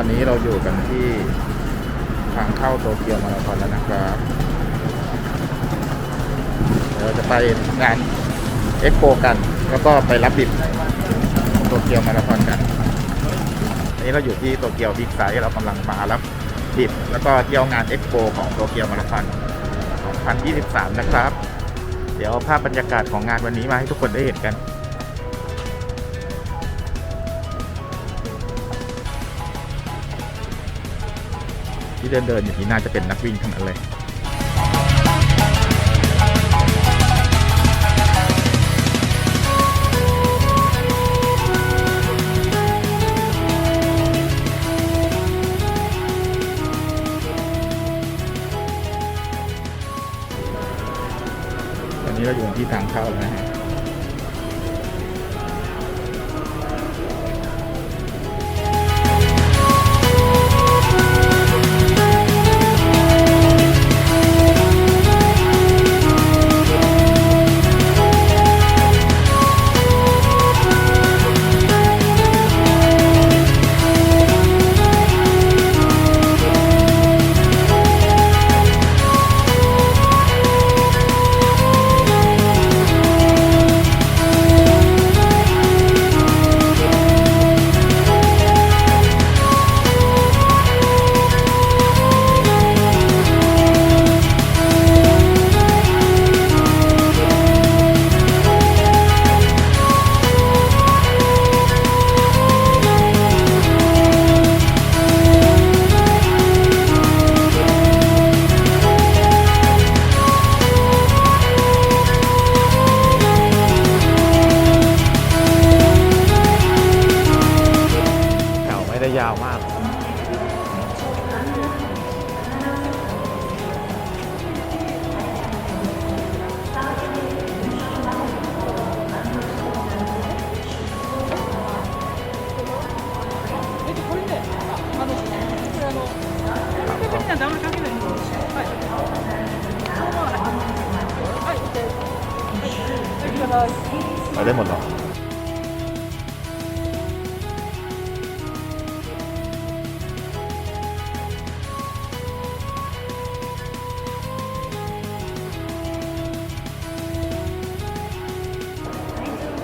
อนนี้เราอยู่กันที่ทางเข้าโตเกียวมาราธอนแล้วนะครับเราจะไปงานเอ็กโปกัน แล้วก็ไปรับบิดโตเกียวมาราธอนกันอันนี้เราอยู่ที่โตเกียวบิ๊กไซต์เรากำลังมารับบิดแล้วก็เที่ยวงานเอ็กโปของโตเกียวมาราธอน2023 นะครับ เดี๋ยวเอาภาพบรรยากาศของงานวันนี้มาให้ทุกคนได้เห็นกัน ที่เดินเดินอยู่นี้น่าจะเป็นนักวิ่งทั้งนั้นเลยตอนนี้เราอยู่ที่ทางเข้าแล้วนะฮะ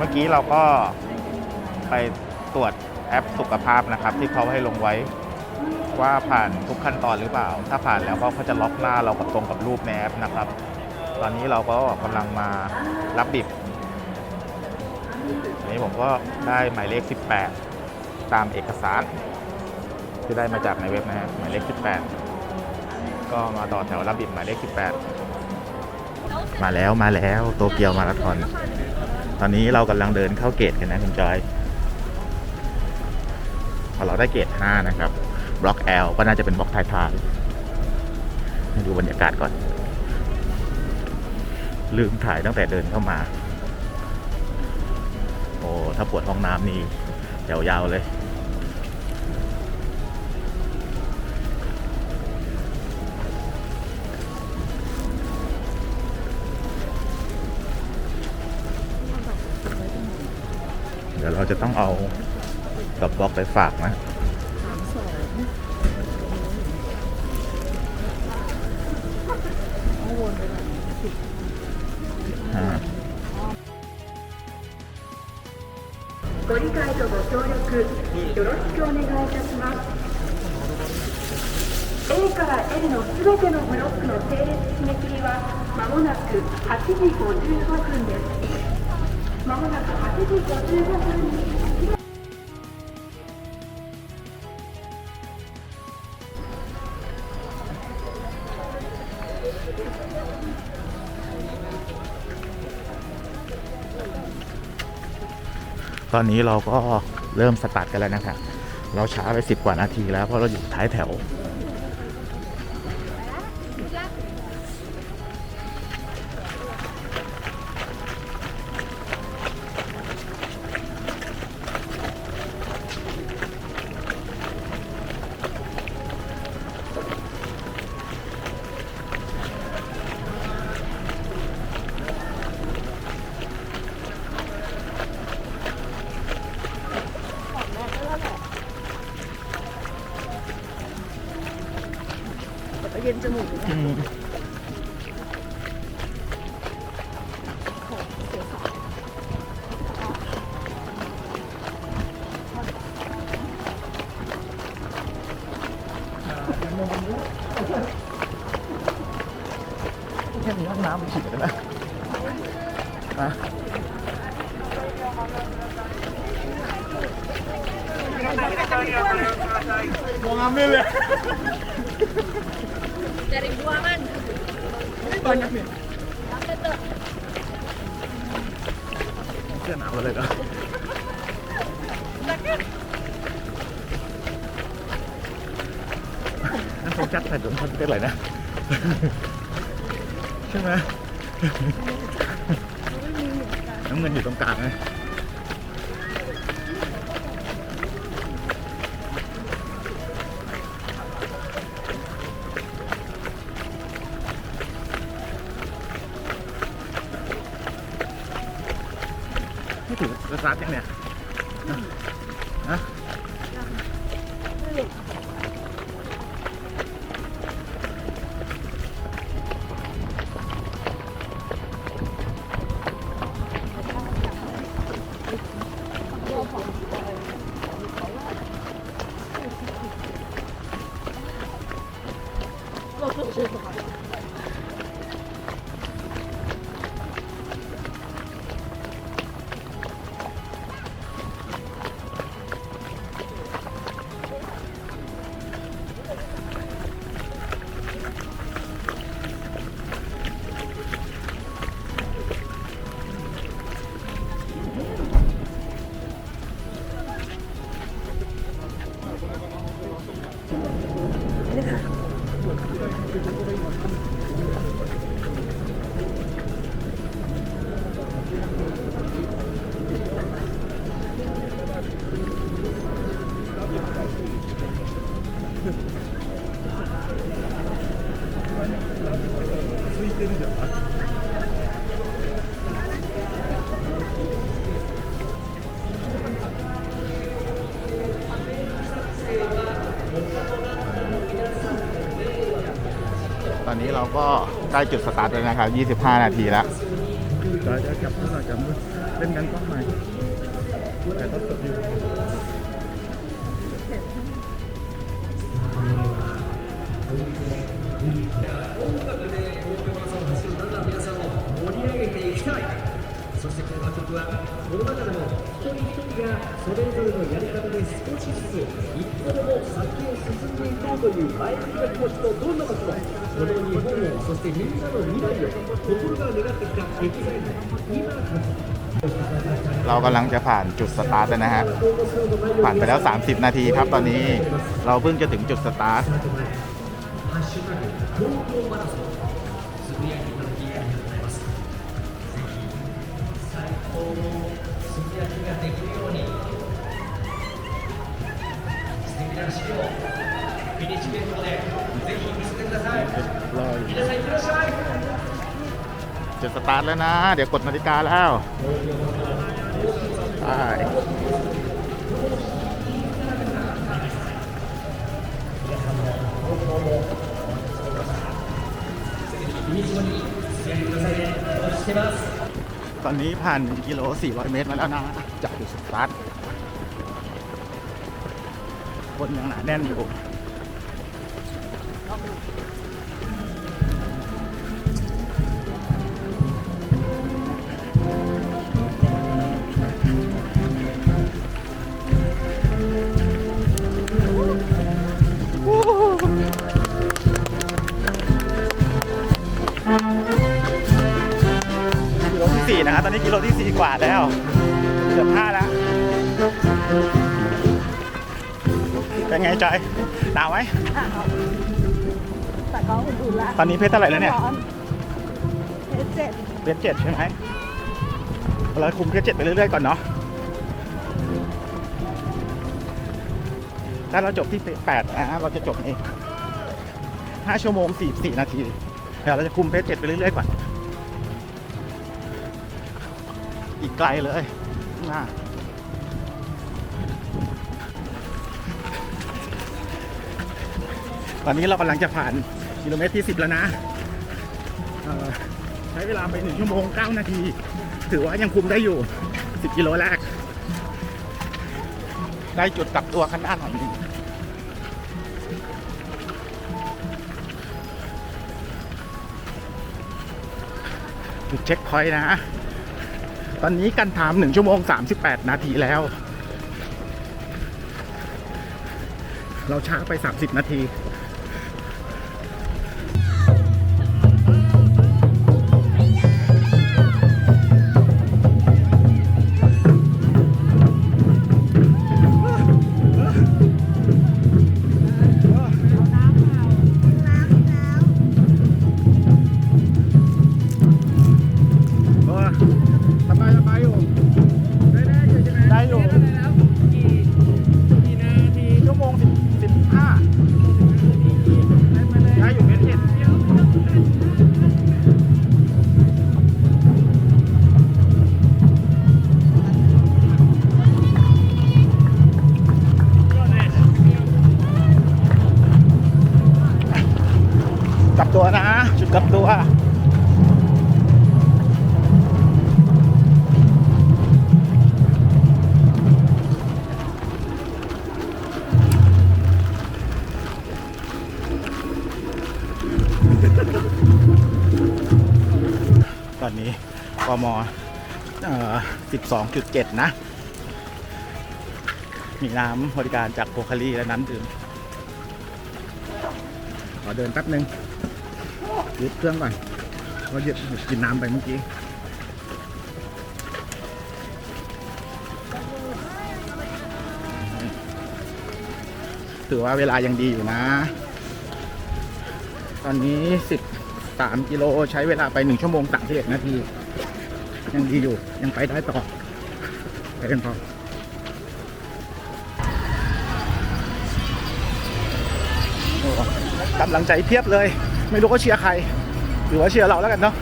เมื่อกี้เราก็ไปตรวจแอปสุขภาพนะครับ ที่เขาให้ลงไว้ ว่าผ่านทุกขั้นตอนหรือเปล่า ถ้าผ่านแล้วก็เขาจะล็อกหน้าเรากับตรงกับรูปในแอปนะครับ ตอนนี้เราก็กำลังมารับบิบอันนี้ผมก็ได้หมายเลข 18 ตามเอกสารที่ได้มาจากในเว็บนะฮะหมายเลข 18 ก็มาต่อแถวรับบิบหมายเลข 18 มาแล้วมาแล้วโตเกียวมาราธอน ตอนนี้เรากำลังเดินเข้าเกตกันนะคุณจอยพอเราได้เกต5นะครับบล็อก L ก็น่าจะเป็นบล็อกท้ายๆให้ดูบรรยากาศก่อน ลืมถ่ายตั้งแต่เดินเข้ามา โอ้ ถ้าปวดห้องน้ำนี่ยาวๆเลย เดี๋ยวเราจะต้องเอากับบล็อกไปฝากนะ อ่า ご理解とご協力よろしくお願いいたします A から L のすべてのブロックの整列締め切りはまもなく8時55分です ตอนนี้เราก็เริ่มสตาร์ทกันแล้วนะครับ เราช้าไปสิบกว่านาทีแล้วเพราะเราอยู่ท้ายแถว 嗯変じゃな？ เสื้อหนาวเลยเหรอนั่นเขาจัดใส่ถุงพันเป็นไรนะ ใช่ไหมน้ำเงินอยู่ตรงกลางไง ถือส อนนี้เราก็ใกล้จุดสตาร์ทแล้วนะครับ 25 นาทีแล้วเดี๋ยวจะจับเพื่อนจับมือเล่นกันกล้องใหม่แต่ต้องตกอยู่ 盛り上げていきたいそしてこの楽曲はこの中でも一 人一人がそれぞれのやり方で少しずつ一歩でも先を進んでいこうという前向きな気持ちとどんな時もこの日本をそしてみんなの未来を心から願ってきたエキサイト今こそ เรากำลังจะผ่านจุดสตาร์ทแล้วนะฮะ ผ่านไปแล้ว 30 นาทีครับตอนนี้ เราเพิ่งจะถึงจุดสตาร์ท ハッシュタグ東京マラソンつぶやいていただきありがとうございますぜひ最高の つぶやきができるように素敵な走りをフィニッシュゲートまでぜひ見せてください皆さんいってらっしゃい จุดสตาร์ทแล้วนะ เดี๋ยวกดนาฬิกาแล้วไป ตอนนี้ผ่าน 1 กิโล 400 เมตรมาแล้วนะจากจุดสตาร์ทคนยังหนาแน่นอยู่ กิโลที่สี่นะครับตอนนี้กิโลที่สี่กว่าแล้ว เกือบห้าแล้ว เป็นไงจอยหนาวไหมแต่ก็อุ่นๆละตอนนี้เพชรเท่าไหร่แล้วเนี่ยร้อนเพชรเจ็ดเพชรเจ็ดใช่ไหมเราคุมเพชรเจ็ดไปเรื่อยๆก่อนเนาะถ้าเราจบที่แปดนะเราจะจบในห้าชั่วโมงสี่สี่นาทีเดี๋ยวเราจะคุมเพชรเจ็ดไปเรื่อยๆก่อน อีกไกลเลยข้างหน้าตอนนี้เรากำลังจะผ่านกิโลเมตรที่ 10 แล้วนะ ใช้เวลาไป 1 ชั่วโมง 9 นาที ถือว่ายังคุมได้อยู่ 10 กิโลแรก ได้จุดกลับตัวข้างหน้าหน่อยนึงจุดเช็คพอยต์นะ ตอนนี้กันถามหนึ่งชั่วโมง38นาทีแล้ว เราช้าไป30นาที กับตัวตอนนี้กม12.7 นะ มีน้ำบริการจากโพคารีและน้ำดื่มขอเดินแป๊บนึง ยุดเครื่องก่อนเราหยุดหยุดกินน้ำไปเมื่อกี้ถือว่าเวลายังดีอยู่นะ ตอนนี้ 13 กิโลใช้เวลาไป 1 ชั่วโมง31นาที ยังดีอยู่ ยังไปได้ต่อ ไปกันต่อโอ้กำลังใจเพียบเลย ไม่รู้ว่าเชียร์ใคร หรือว่าเชียร์เราแล้วกันเนาะ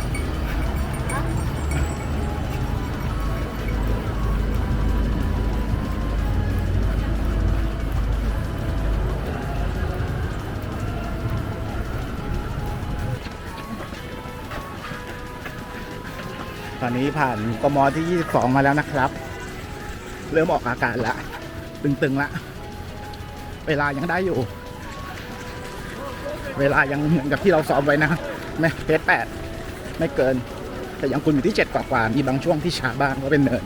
ตอนนี้ผ่านกมที่ 22 มาแล้วนะครับ เริ่มออกอาการแล้วตึงๆละ เวลายังได้อยู่ เวลายังเหมือนกับที่เราซ้อมไว้นะไม่เพจแปดไม่เกิน แต่ยังคุณอยู่ที่เจ็ดกว่าๆมีบางช่วงที่ช้าบ้างก็เป็นเนิน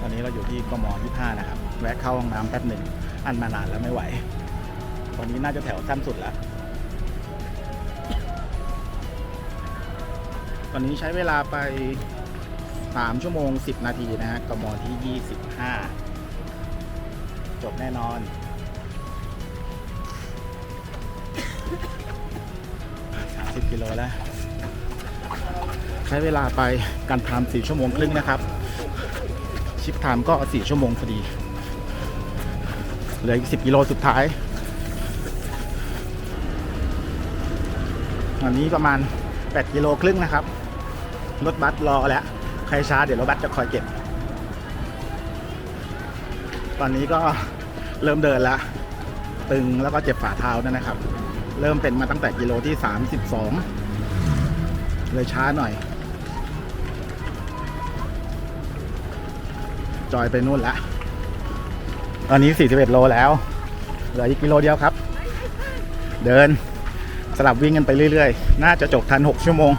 ตอนนี้เราอยู่ที่กม25นะครับ แวะเข้าห้องน้ำแป๊บหนึ่ง อันมานานแล้วไม่ไหวตรงนี้น่าจะแถวสั้นสุดแล้ว ตอนนี้ใช้เวลาไป3ชั่วโมง10นาทีนะฮะกมที่25จบแน่นอน 30กิโลแล้ว ใช้เวลาไปการทำ4ชั่วโมงครึ่งนะครับ ชิปไทม์ก็ 4 ชั่วโมงพอดี เหลืออีก 10 กิโลสุดท้ายอันนี้ประมาณ 8 กิโลครึ่งนะครับ รถบัสรอแล้ว ใครช้าเดี๋ยวรถบัสจะคอยเก็บ ตอนนี้ก็เริ่มเดินแล้ว ตึงแล้วก็เจ็บฝ่าเท้าด้วยนะครับ เริ่มเป็นมาตั้งแต่กิโลที่ 32 เลยช้าหน่อย จอยไปนู่นละ ตอนนี้ 41 โลแล้วเหลืออีกกิโลเดียวครับ เดินสลับวิ่งกันไปเรื่อยๆ น่าจะจบทัน 6 ชั่วโมง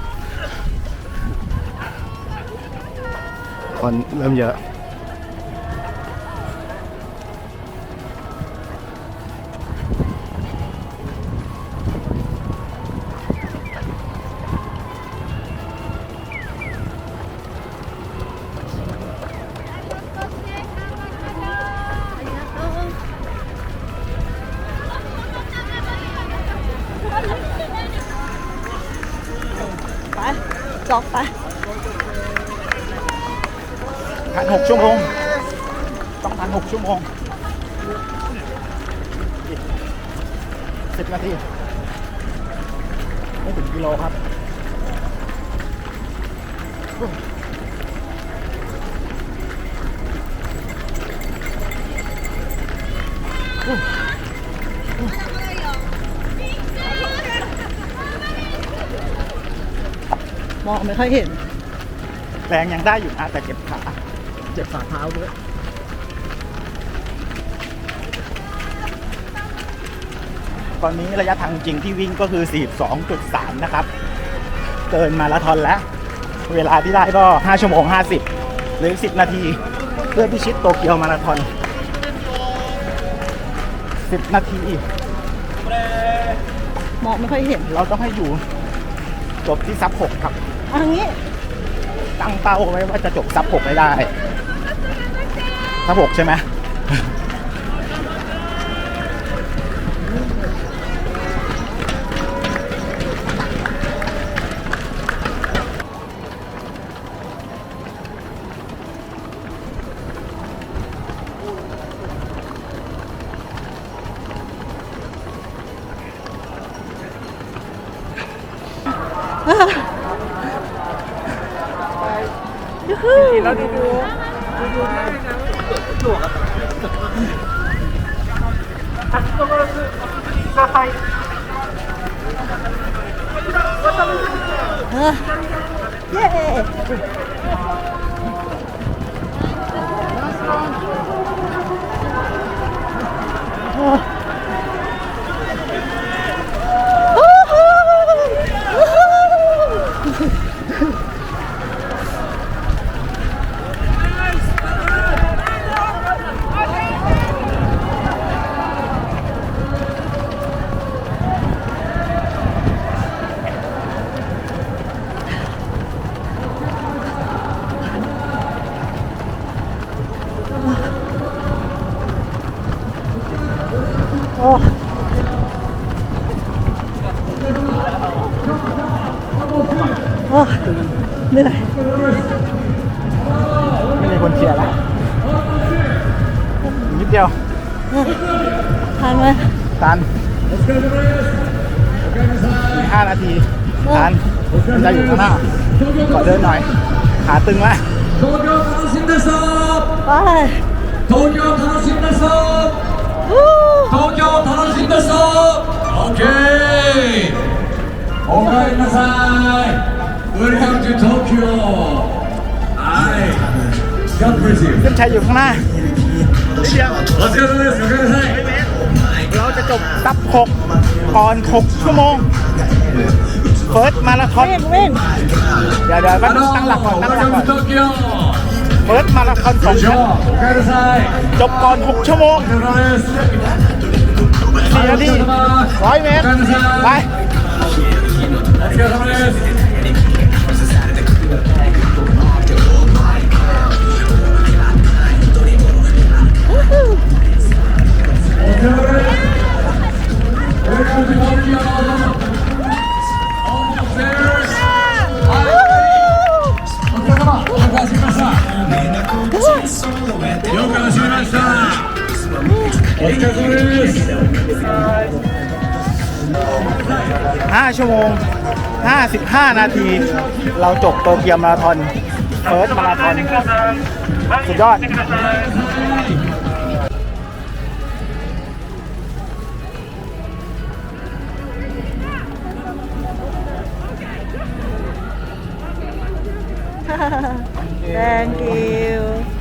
คนเริ่มเยอะ ล็อกปะทันหกชั่วโมง ต้องทันหกชั่วโมงสิบนาที ไม่ถึงกิโลครับ มองไม่ค่อยเห็น แรงยังได้อยู่นะแต่เจ็บขา เจ็บฝ่าเท้าด้วยตอนนี้ระยะทางจริงที่วิ่งก็คือ 42.3 นะครับ เกินมาราธอนแล้ว เวลาที่ได้ก็ 5 ชั่วโมง 50 หรือ 10 นาที เพื่อพิชิตโตเกียวมาราธอน 10 นาที มองไม่ค่อยเห็น เราต้องให้อยู่จบที่ซับ 6 ครับเอันนี้ ตั้งเป้าไว้ว่าจะจบซับ6ให้ได้ซับ6ใช่ไหม เย้ โอ้โอ้เหนื่อยไม่มีคนเชียร์ละนิดเดียวทันไหมทันห้านาทีทันจะอยู่ข้างหน้ากอเดินหน่อย ขาตึงแล้ว 네. 도쿄 다녀오신다서. 도쿄 다녀오신다서. 오케이. 오카이나사이. 우리 형주 도쿄. 아이. God bless you. ขึ้นชัยอยู่ข้างหน้า 어떻게 하세요? 오카이나사이. เราจะจบตับหกก่อนหกชั่วโมง เฟิร์สมาราธอน เว้นเว้น เดี๋ยวเดี๋ยวก็ตั้งหลักก่อนตั้งหลักก่อน 도쿄. เฟิร์สมาราคอนสองชั่วโมงจบก่อน 6 ชั่วโมง4นาทีร้อยเมตร ไป 5 ชั่วโมง 55 นาที เราจบโตเกียวมาราธอนเฟิร์สมาราธอนสุดยอด thank you